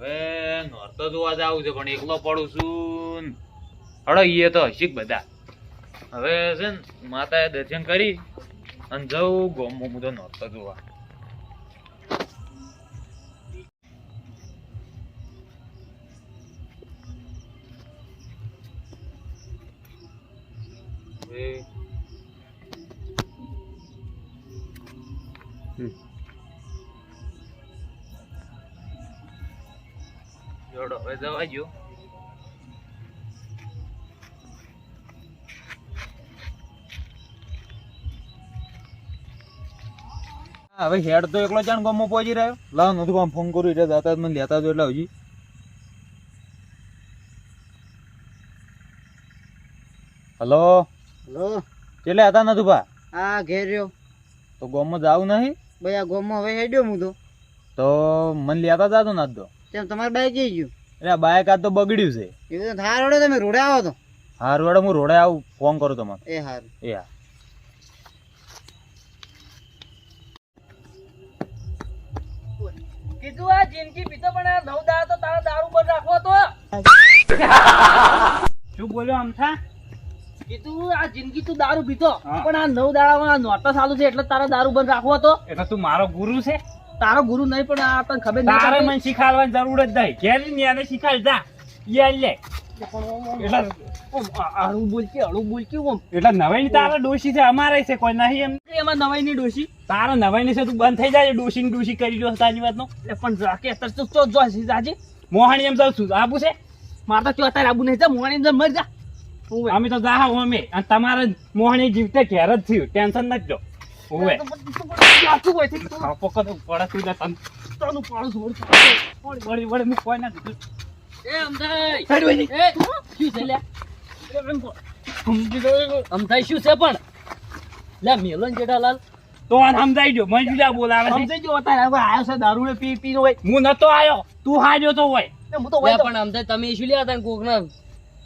હવે નોરતો જોવા જાવું છે, પણ એકલો પડું છું હળો, ઈએ તો હશીક બધા. હવે છે ને, માતાએ દર્શન કરી અને જવું ગોમો હું તો નોરતો જોવા. હવે હવે જવા ગયો હવે હેડ તો એકલો ચાણ ગમો પહોંચી રહ્યો. લાવ નતું આમ ફોન કર્યું એટલે દાતા મને લેતા તો એટલે હજી. હલો? હલો? કેટલે હતા નતું ભા? આ ઘેર રહ્યો. તો ગોમો જાવ નહીં? ભાઈ આ ગોમમાં હવે હેડ્યો હું તો. તો મને લેતા જાતો ના દો તેમ તમારે બાઈક જઈ ગયું. એટલે બાઈક આ તો બગડ્યું છે. એ તો થાર વડે તમે રોડે આવો તો. હાર વડે હું રોડે આવું ફોન કરું તમારે. એ હાર. એ હા. કીધું આ જિંદગી પીતો પણ આ નવ દાડા તો તારા દારૂ બંધ રાખવો તો. શું બોલ્યો અમથા કીધું આ જિંદગી તું દારૂ પીતો પણ આ નવ દાડામાં નોરતા ચાલુ છે એટલે તારા દારૂ બંધ રાખવો તો. એટલે તું મારો ગુરુ છે. તારો ગુરુ નહીં પણ આ તને ખબર નહીં તારે મને શીખાડવાની જરૂર જ નહીં. ઘેર ને એને શીખાડ જા. યાર લે. પણ ઓમ, ઓમ, એટલે ઓમ, આ- આ હળું બોલ કે હળું બોલ કે ઓમ. એટલે નવાઈ તારે ડોશી છે અમારે છે કોઈ નહીં એમ. એમાં નવાઈ ની ડોશી. તારા નવાઈ ની છે તું બંધ થઈ જાય ડોશી ની ડોશી કરી દો તારી વાત નો એટલે પણ રાખે અત્યારે તું ચો જો જાજી. મોહાણી એમ જાઉં છું. આબુ છે? મારે તો અત્યારે આબુ નહીં જા મોહાણી અંદર મરી જા. અમે તો જા અમે. અને તમારે મોહાણી જીવતે ઘેર જ થયું. ટેન્શન નથી જો ઓવે. તો પણ તું પણ સાચું હોય છે. તું પોકો તો પડે તું ને તન. તારું પાડું છું, વળી. વળી વળી વળી કોઈ ના દીધું એ અમદાઈ હેડ વળી. એ, શું છે લ્યા? અમદાઈ શું છે પણ? લે મેલન જેઠાલાલ તો આને સમજાઈ ગયો મને જુદા બોલાવે છે? સમજાઈ ગયો અત્યારે હવે આયો છે દારૂ ને પી પી હોય. હું નતો આયો તું હાર્યો તો હોય. હું તો હોય તો- પણ અમદાઈ તમે શું લ્યા હતા કોકના?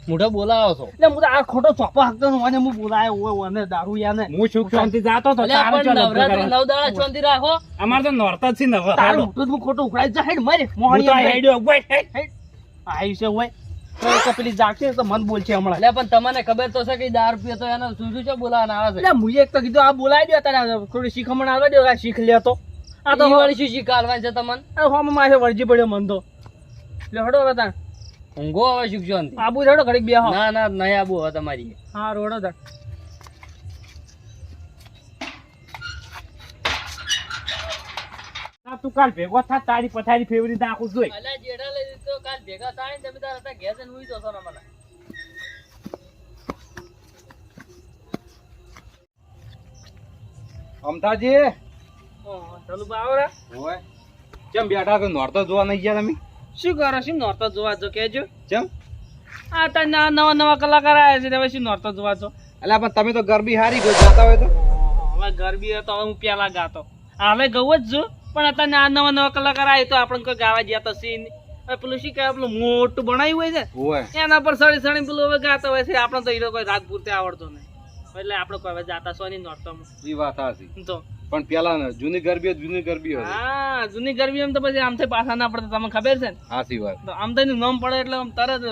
મોઢા બોલાવો છો. એટલે હું તો આ ખોટો ચોપો હાકતો ને મને હું બોલાયો હોય મને દારૂ યાને. હું સુખ શાંતિ જાતો તો તારે ચો નવરાત્રી નવ દાડા શાંતિ રાખો. અમાર તો નોરતા છે નવ તારું તો મોઢું ખોટો ઉખડાઈ જા હેડ મરે મોહણી તો અંદર. હેડ્યો ઊભો હેડ. આઈ છે હોય. તો પેલી જાગશે તો મન બોલશે હમણાં. પણ તમને ખબર તો છે કે દારૂ પીએ તો એને શું શું છે બોલાવાના આવે છે? એટલે મુએ એક તો કીધું આ બોલાવી દો તારે થોડી શીખમણ આવવા દો આ શીખ લે તો આ તો વાળી શું શીખાડવાની છે તમને? આ હોમ માથે વળજી પડ્યો મન તો એટલે હડો હવે તાણ. ઊંઘો આવે સુખ શાંતિ આબુ રેડો ઘડીક બે ના ના નહીં આબુ હવે તમારી. હા રોડો તાણ તું કાલ ભેગો થા તારી પથારી ફેવરી નાખું જોઈ અલ્યા જેઠા લઈ તો કાલ ભેગા થાય ને તમે તાર હતા ઘેર જઈને હુઈ જશો ને મને અમતાજી ચાલુ બાવરા. કેમ બેઠા તો નોરતો જોવા નહીં ગયા તમે? શું કરો? શું નોરતો જોવા છો? કેજો કેમ આ તાર નવા નવા કલાકાર આવ્યા છે હવે શું નોરતો જોવા છો? એટલે પણ તમે તો ગરબી હારી ગયો જાતા હોય તો? હવે ગરબી તો હવે હું પેલા ગાતો. હવે ગઉ જ છું પણ અત્યારે આ નવા નવા કલાકાર આવે તો આપણે કોઈ ગાવા ગયા તો સીન પેલું શું કહેવાય? પેલું મોટું બનાવ્યું હોય છે? એના પર સળી સળી પેલું હવે ગાતો હોય છે. આપણે તો હીરો કોઈ રાત પૂરતે આવડતો નહીં. એટલે આપણે કોઈ જાતા સોની નોરતો એ વાત હાસી તો પણ પેલા ને જૂની ગરબી જૂની ગરબી હોય. હા જૂની ગરબી એમ તો પછી આમથી પાછા ના પડતા તમને ખબર છે ને? હાચી વાત. તો આમ તો નામ પડે એટલે આમ તરત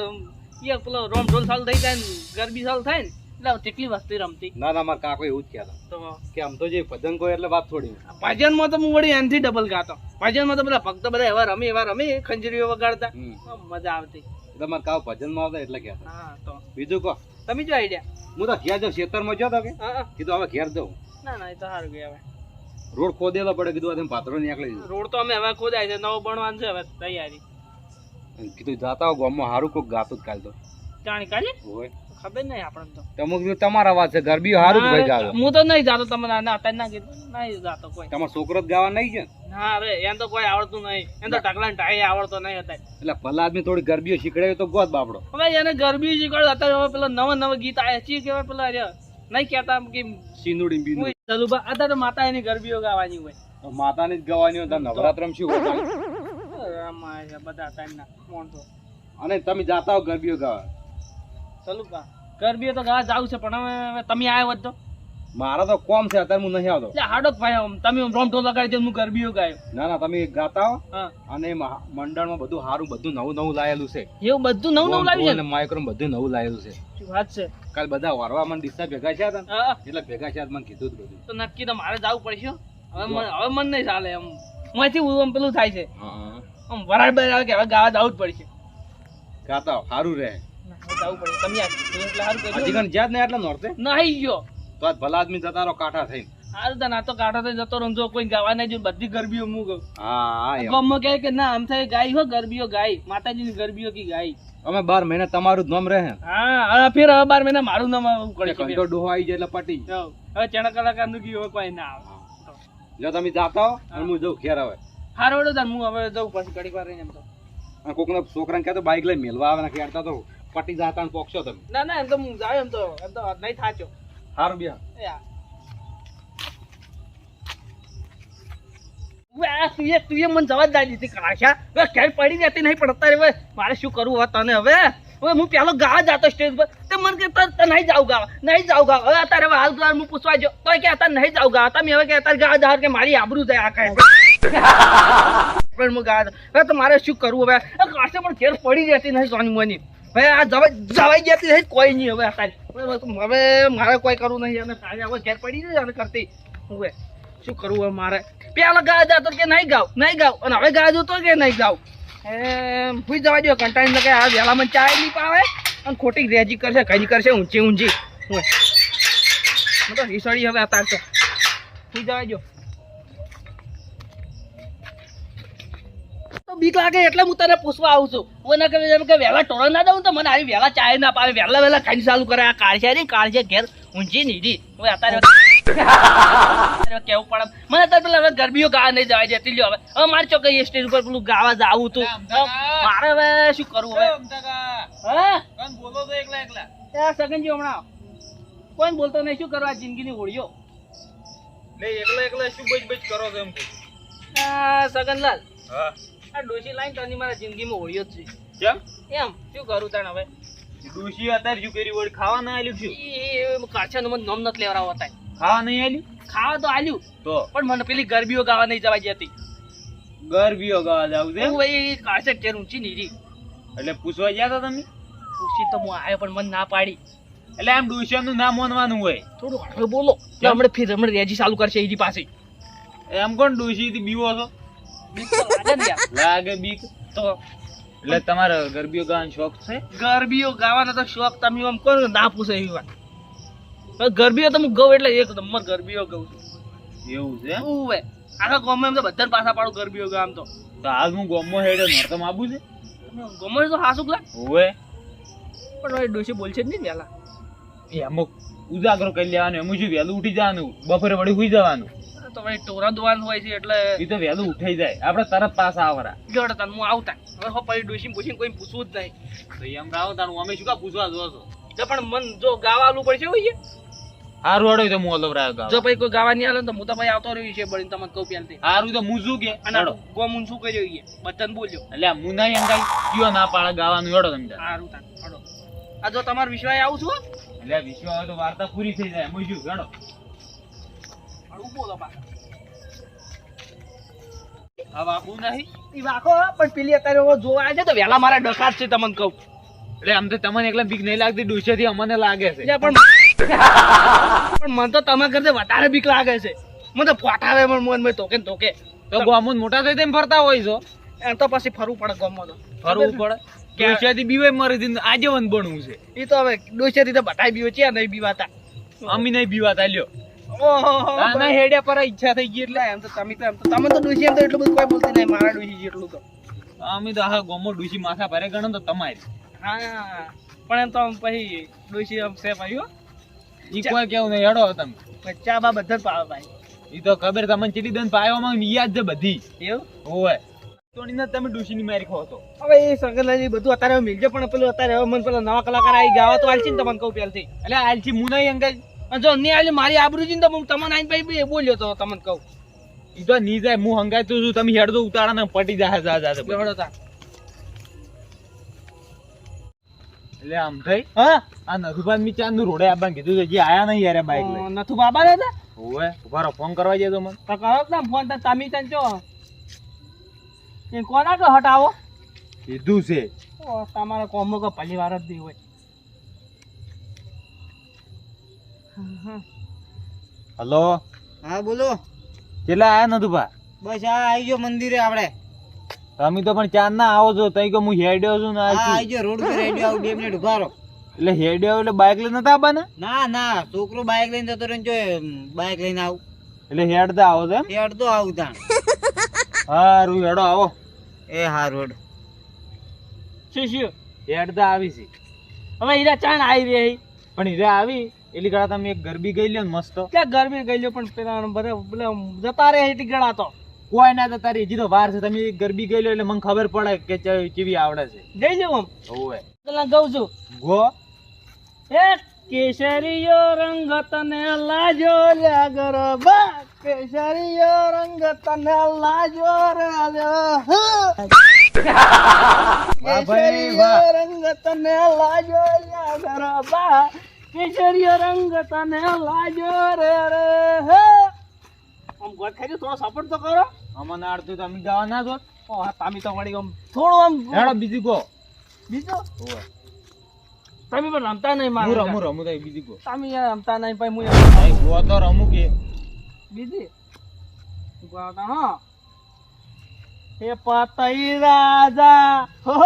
એ પેલો રોમ ઢોલ સાલ થઈ જાય ને ગરબી સાલ થાય ને એટલે કેટલી વસ્તી રમતી. ના ના મારા કાકો એવું જ કહેતા. તો કે આમ તો જે ભજન કોઈ એટલે વાત થોડી. ભજનમાં તો હું વળી એનથી ડબલ ગાતો. ભજનમાં તો બધા ભક્તો બધા એવા રમી એવા રમી ખંજરીઓ વગાડતા. મજા આવતી. તમારે કાવ ભજનમાં આવતા એટલે કહેતા. હા તો. બીજું કહો. તમે જો આઈડિયા હું તો ઘેર જાઉં તો કે હા હા. કીધું હવે ઘેર જાઉં. ના ના એ તો સારું ગયા હવે રોડ ખોદેલો પડે કીધું આ પાત્રો નીકળી રોડ તો અમે હવે ખોદાય છે નવો બનવાનું છે હવે તૈયારી. કીધું જાતા હો ગામમાં હારું કોક ગાતું કાલ તો. જાણી કાલે? હોય. ખબર નહીં આપણને તો. તો અમુક કીધું તમારા વાત છે ગરબી હારું જ ભાઈ ગાવે હું તો નહીં જાતો તમને ના અત્યારે ના કીધું. નહીં જાતો કોઈ. તમારો છોકરો જ ગાવા નહીં છે ને? રે એમ તો કોઈ આવડતું નહીં. એમ તો ઢગલા ટાઈ આવડતો નહીં અત્યારે. એટલે ભલા આદમી થોડી ગરબીઓ શીખડાય તો ગોત બાપડો. હવે એને ગરબી શીખવાડે અત્યારે હવે પેલા નવા નવા ગીત આવ્યા છે કેવા પેલા અરે નહીં કહેતા કે સિંદુડી બીંદુ ચાલુ બા અત્યારે તો માતા એની ગરબીઓ ગાવાની હોય. માતાની જ ગવાની હોય નવરાત્રમ શું હોય બધા ટાઈમના માણસો અને તમે જાતા હો ગરબીઓ ગાવા. ચાલુ બા ગરબીઓ તો ગાવા જાવ છે પણ હવે હવે તમે આવ્યો હોત તો? મારા તો કોમ છે અત્યારે હું નહીં આવતો. એટલે હાડો ભાઈ તમે રોમટો લગાડી દો હું ગરબીઓ ગાયો. ના ના તમે ગાતા હો. અને મંડળમાં બધું સારું બધું નવું નવું લાયેલું છે. એવું બધું નવું નવું લાવ્યું છે ને? માઇક્રો બધું નવું લાયેલું છે. વાત છે? કાલ બધા વારવા મને દિશા ભેગા છે એટલે ભેગા છે મને કીધું બધું. તો નક્કી તો મારે જવું પડશે. હવે મને હવે મન નહીં ચાલે એમ. માંથી આમ પેલું થાય છે. આમ વરાળ બરાળ કે હવે ગાવા જવું જ પડશે. ગાતા સારું રહે. જવું પડે તમે એટલે સારું હજી કર્યું કણ જ્યાં જ નહીં એટલે નોરતે? નહીં ગયો. તો ભલા આદમી જતા રહો કાંઠા થઈને. સારું તને આ તો કાંઠા થઈ જતો રહું કોઈ ગાવા નહીં જો બધી ગરબીઓ મૂક હા હા કહે કે ના આમ થાય ગાય હો ગરબીઓ ગાય. માતાજીની ગરબીઓ કી ગાય. અમે બાર મહિના તમારું નામ રહે. હા ફેર હવે બાર મહિના મારું નામ છે કંટો ડોહો આવી જાય એટલે પટી હવે ચણા કલાકારનું કીધું કોઈ ના આવે. જો તમે જાતા હો અને હું જઉં ખેર હવે. હારો વડો તાર હું હવે જઉં પછી ઘડીક વાર રહીને એમ તો. કોકના છોકરાને કહેતો બાઈક લઈ મેલવા આવે ને ખેડતા તો પટી જાતા ને પોકશો તમે. ના ના એમ તો હું જાય એમ તો એમ તો નહીં થાચો. સારું બે સ્ટેજ પર. તે મને કે તર નહીં જાવ ગાવા નહીં જાવ ગાવા હવે અત્યારે હવે હાલ હું પૂછવા જો તો કે અત્યારે નહીં જાવ ગાવા તમે હવે કે અત્યારે ગાવા જાવ કે મારી આબરૂ જાય આ કાંઈ. પણ હું ગાવા હવે તો મારે શું કરવું હવે? કાશે પણ ઘેર પડી જતી નહીં સોની મોની. હવે આ જવાઈ જવાઈ જતી નહીં કોઈ નહીં હવે અત્યારે હવે મારે કોઈ કરવું નહીં, અને તારે હવે ઘેર પડી જાય અને કરતી હવે શું કરવું હવે મારે? પેલા ગાવા જતો કે નહીં ગાવ? નહીં ગાવ. અને હવે ગા જતો કે નહીં ગાવ? એમ, હુઈ જવા દો કંટાળી લગે, આ વહેલા મને ચાય નહીં પાવે? અને ખોટી રેજી કરશે, કઈ કરશે ઊંચી ઊંચી હું હું તો રીસડી હવે અત્યારે તો. હુઈ જવા દો બીક લાગે એટલે હું તને પૂછવા આવું છું. હું ના કે કે વહેલા ટોળો ના દઉં તો મને આવી વહેલા ચાય ના પાવે વહેલા વહેલા ખાઈ ચાલુ કરે. આ કાળશે કાળ છે ઘેર ઊંચી નીધી હવે અત્યારે કેવું પડે? મને અત્યારે પેલા હવે ગરમીઓ ગાવા નહીં જવા દેતી. લ્યો હવે. હવે મારે ચોક્કસ સ્ટેજ ઉપર પેલું ગાવા જાવું તું. મારે હવે શું કરવું હવે? હા? બોલો તો એકલા એકલા? સગનજી હમણાં. કોઈ બોલતો નહીં? શું કરવા? જિંદગીની હોળીઓ. લે એકલા એકલા શું બજ બજ કરો છો એમ કહું છું. સગનલાલ. હા. આ ડોશી લાઈન તની મારા જિંદગીમાં હોળીઓ જ કેમ? એમ શું કરું તણ હવે? ડોશી અત્યારે શું કરી વળી ખાવા ના આલ્યું શું એ કાછાનું મને નામ નથી લેવડાવતા હતા ખાવા નહીં આલ્યું? ખાવા તો આલ્યું તો? પણ મને પેલી ગરબીઓ ગાવા નહીં જવા જતી ગરબીઓ ગાવા જાવ છે? ભાઈ કાશે ઘેર ઊંચી નીરી એટલે પૂછવા ગયા હતા તમે? પૂછી તો હું આવ્યો પણ મને ના પાડી. એટલે આમ ડોશિયાનું નામ માનવાનું હોય. થોડું બોલો. કે હમણાં ફિર હમણાં રેજી ચાલુ કરશે એની પાસે. એમ કોણ ડોશી બીવો છો? બીક તો લાગે ને યાર. લાગે બીક તો. એટલે તમારે ગરબીઓ ગાવાનો શોખ છે? ગરબીઓ ગાવાનો તો શોખ તમે આમ કહો ને પૂછે એવી વાત. ગરબીઓ તો હું ગઉં એટલે એક નંબર ગરબીઓ ગઉં છું. એવું છે? એમ? ઉવે. આખા ગામમાં એમ તો બધા પાછા પાડું ગરબીઓ ગામ તો. તો હાલ હું ગોમો હેડે મારે તો માબુ છે? ગમે તો હાસુક લાગ. હોવે પણ હવે ડોશી બોલશે જ નહીં વહેલા એ અમુક ઉજાગરો કરી લેવાનું એમ શું વહેલું ઉઠી જવાનું બપોરે વળી સુઈ જવાનું? તો ભાઈ ટોરા દોવાનું હોય છે એટલે એ તો વહેલું ઉઠાઈ જાય. આપણે તરત પાસ આવરા જોડે તને હું આવતા. હવે હો પછી ડોશી પૂછીને કોઈ પૂછવું જ નહીં. તો એમ રાવ તારું અમે શું કા પૂછવા જો છો? જો પણ મન જો ગાવા આલું પડશે હોય હારું હડો તો હું ઓલવરાયો ગાવ. જો ભાઈ કોઈ ગાવા નહીં આલે તો હું તો ભાઈ આવતો રહ્યું છે બળીને તમને કહું પહેલથી. હારું તો હું શું કે? અને. ગોમુન શું કર્યો ઈએ બચન બોલ્યો. એટલે આ હું નહીં એમ કાંઈ કયો ના પાડે ગાવાનું હેડો તમે હારું તાન હડો. આ જો તમારો વિશ્વાસ આવું છું એટલે આ તો વાર્તા પૂરી થઈ જાય એમ શું હેડો હળવું બોલો પાછા આ બાપુ નહીં ઈ વાકો પણ પેલી અત્યારે જોવા આવે તો વહેલા મારા ડકાત છે તમને કહું. એટલે આમ તો તમને એકલા બીક નહીં લાગતી ડોશિયાથી અમને લાગે છે. પણ પણ મને તો તમે કરતા વધારે બીક લાગે છે. મને તો પોટાવે પણ મન મેં તોકે તોકે તો મોટા થઈ તેમ ફરતા હોય છો? એમ તો પછી ફરવું પડે ગમમાં તો. ફરવું પડે? ડોશિયાથી બીવાય મરી દીધું આજીવન બનવું છે. એ તો હવે ડોસેથી તો બટાઈ બીવે છે નહીં બીવાતા. અમી નહીં બીવાતા લ્યો. આના હેડ્યા પર ઈચ્છા થઈ ગઈ એટલે. એમ તો તમે તો એમ તો તમે તો ડુસી એમ તો એટલું બધું કોઈ બોલતી નહીં મારા ડુસી જેટલું તો. અમે તો આખા ગોમો ડુસી માથા ભરે ગણો તો તમારી. હા પણ એમ તો આમ પછી ડુસી આમ સેફ આવ્યો ઈ કોઈ કેવું નહીં હેડો તમે. ચા બા બધા જ પાવે ભાઈ. ઈ તો ખબર તમને ચીટી દન પાયો માં યાદ છે બધી. એવું? ઓય તોડીને તમે ડૂસી ની મારી ખો છો હવે એ સંગલાજી બધું અત્યારે મિલજે પણ પેલું અત્યારે મને પેલા નવા કલાકાર આવી ગાવા તો આલસી ને તમને કહું પહેલથી. એટલે આલચી હું નહીં અંકલ જો નહીં આલી મારી આબરૂ ને તો હું તમને આઈને પછી બોલ્યો તો તમને કહું. ઈ તો ની જાય હું હંગાતું છું તમે હેડો ઉતારા ને પટી જાય જા જા બેડો તા. એટલે આમ થઈ? હા. આ નથુભાન મિચાનનું રોડે આવવાનું કીધું છે, જે આયા નહીં યાર બાઈક લઈ નથુ બાબા ને ઓવે ઉભારો ફોન કરવા જઈએ તો મને. તો કરો ને ફોન તો તમે તને ચો એ કોના કે હટાવો? કીધું છે. ઓ, તમારા કોમો કો પહેલી વાર જ દી હોય. હલો? હા બોલો. કેટલા આયા નથુભા બસ આ આવી ગયો મંદિરે આપણે. તમે તો પણ ચાર ના આવો છો તઈ કે હું હેડ્યો છું ને આ આવી ગયો રોડ પર હેડ્યો આવું બે મિનિટ ઊભા રહો. એટલે હેડ્યો એટલે બાઈક લઈને નતા આવવાના? ના ના છોકરો બાઈક લઈને જતો રહ્યો જો બાઈક લઈને આવું. એટલે હેડતા આવો છો અડધો આવું તાણ. હારું હેડો આવો. એ હા રોડ શું શું? હેડતા આવી છે હવે હીરા ચાણ આવી રહી. પણ હીરા આવી. એટલી ગળા તમે એક ગરબી ગઈ લ્યો ને મસ્ત. ક્યાં ગરબી ગઈ લ્યો પણ પેલા બધા પેલા જતા રહે એટલી ગળા તો. કોઈ ના જતા રહી તો વાર છે તમે ગરબી ગઈ લ્યો એટલે મને ખબર પડે કે કેવી આવડે છે. જઈ લ્યો આમ. ઓવે પેલા ગઉ છું. ગો. એ કેસરીયો રંગ તને લાજો લાગર બા કેસરીયો રંગ તને લાજો વાહ કેસરીયો રંગ તને લાજો લાગર ગરબા કેસરીયો રંગ તને લાજો રે રે હે? આમ ગોત ખાઈ થોડો સપોર્ટ તો કરો. અમને આડતું તમે ગાવા ના જો ઓ તામી તો વળી આમ થોડો આમ હેડો બીજી ગો બીજો? ઓવે તમે પણ રમતા નહીં મારું રમું રમું તો બીજી ગો તમે યાર રમતા નહીં ભાઈ હું ભાઈ ગો તો રમું કે. બીજી? ગાતા હા. હે પતઈ રાજા. હો.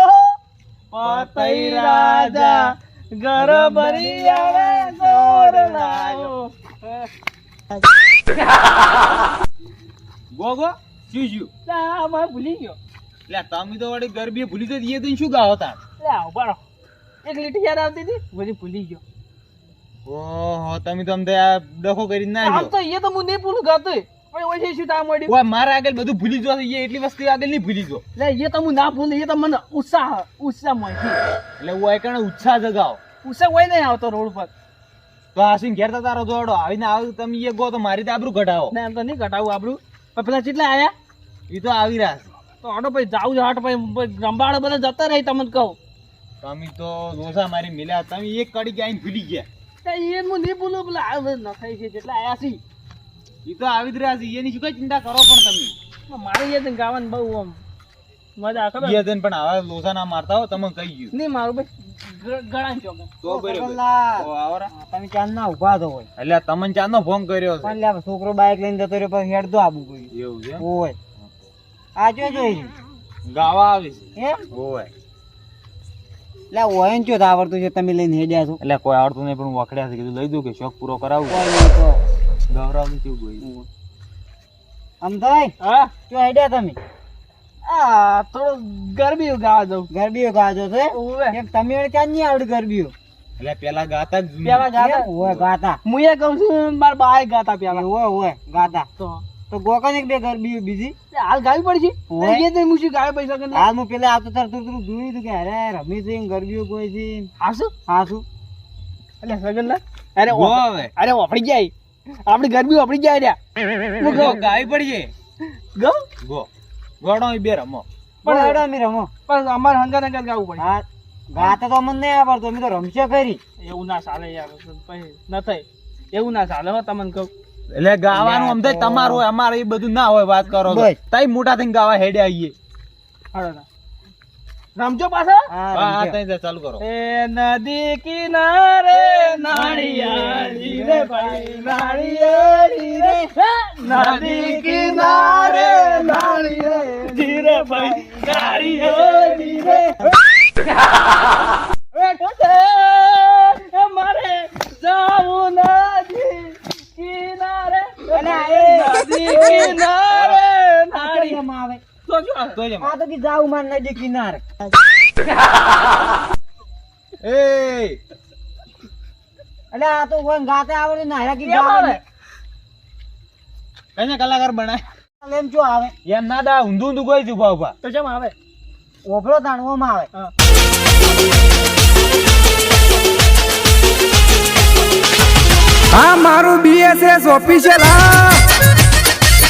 પતઈ રાજા. ગરબરી આવે જોર લાયો ગો ગો શું શું લા ભૂલી ગયો. એટલે તમે તો વળી ગરબી ભૂલી તો દઈએ તો શું ગાવો લે એક લીટી યાદ આવતી હતી બધી ભૂલી ગયો. ઓહો તમે તો અમને ડખો કરી ના તો એ તો હું નહીં ભૂલું ગાતો પણ ઓછી શું તા મળી ઓય મારા આગળ બધું ભૂલી જો એ એટલી વસ્તુ આગળ નહીં ભૂલી જો લે એ તો હું ના ભૂલું એ તો મને ઉત્સાહ ઉત્સાહ મળશે એટલે ઓય કણે ઉત્સાહ જગાવો. ઉત્સાહ હોય નહીં આવતો રોડ પર. તો આસીન ઘેર તો તારો જોડો આવીને આવ તમે એ ગો તો મારી તો આબરૂ ઘટાવો. ને એમ તો નહીં ઘટાવું આપણું પણ પેલા કેટલા આયા? એ તો આવી રહ્યા છે. તો આડો ભાઈ જાવ હટ ભાઈ રંબાડા બધા જતા રહી તમને કહું. તમે તો લોસા મારી મિલ્યા તમે એક કડી આઈને ભૂલી ગયા. તો એ હું નહીં ભૂલું પેલા બધા નખાઈ છે જેટલા આયા છે એ તો આવી જ રહ્યા છે. એની શું કઈ ચિંતા કરો પણ તમે? મારી એ ગાવાનું બહુ આમ મજા ખબર? એ પણ આવા લોસા ના મારતા હો તમે કહી ગયું. નહીં મારું ભાઈ ગળા ચોકે તો બરાબર. આવરા તમે ચાંદ ના ઊભા તો હોય. એટલે તમને ચાંદનો ફોન કર્યો છે. પણ છોકરો બાઈક લઈને જતો રહ્યો પણ હેડ તો આબુ કોઈ. એવું છે ઓય આ જો જોઈ. ગાવા આવી છે. એમ? ઓય ચો આવડતું છે તમે લઈને હેડ્યા છો. એટલે કોઈ આવડતું નહીં પણ વખડ્યા છે કીધું લઈ દઉં કે શોખ પૂરો કરાવું? કેવું ગયું હા? તમે? આ થોડું ગરબી ગાવા ગરબીઓ છે એક તમે વળી નહીં આવડે ગરબીઓ. એટલે પેલા ગાતા પેલા ગાતા? ઓય ગાતા. હું એ કહું છું મારા બાએ ગાતા પેલા. ઓય ઓય ગાતા. તો. તો ગોકન એક બે ગરબીઓ બીજી? હાલ ગાવી પડશે. એ તો હું શું ગાવે પૈસા કે હાલ હું પેલા આવતો તાર તું તું જોયું તું કે અરે રમી છે ગરબીઓ કોઈ છે હાસુ? હા એટલે સગન અરે ઓ- અરે જાય. આપણી ગરમી આપણી જાય રહ્યા. હું ગો. કહું ગાવી પડીએ. ગો? ગો. ગોડો બે રમો. પણ ગોડો અમે રમો. પણ અમારે હંગા હંગા ગાવું પડે. હા ગાતા તો અમને નહીં આવડતો અમે તો રમશે ખરી. એવું ના ચાલે યાર પછી ન થાય. એવું ના ચાલે હો તમને કહું. એટલે ગાવાનું આમ થાય તમારું હોય અમારે એ બધું ના હોય વાત કરો. તઈ મોટા થઈને ગાવા હેડે આવીએ. હાડો ના રમજો પાછા? ચાલુ કરો. એ નદી કિનારે નાળિયારી રે ભાઈ નાળિયારી રે. નદી કિનારે નાળિયારી રે ભાઈ નાળિયારી રે. એ કોસે, મારે જાવું નદી કિનારે. નદી કિનારે નાળી એમ આવે તો શું આવે? તો જ. આ તો કે જાવ માર નદી કિનારે. એ. એટલે આ તો કોઈ ગાતે આવડે ને હારા કે આવે. કઈને કલાકાર બનાય. એમ શું આવે. એમ ના દા ઊંધું ઊંધું કોઈ ઊભા ઊભા તો કેમ આવે. ઓભળો તાણવામાં આવે. હા. આ મારું બીએસએસ ઓફિશિયલ હા.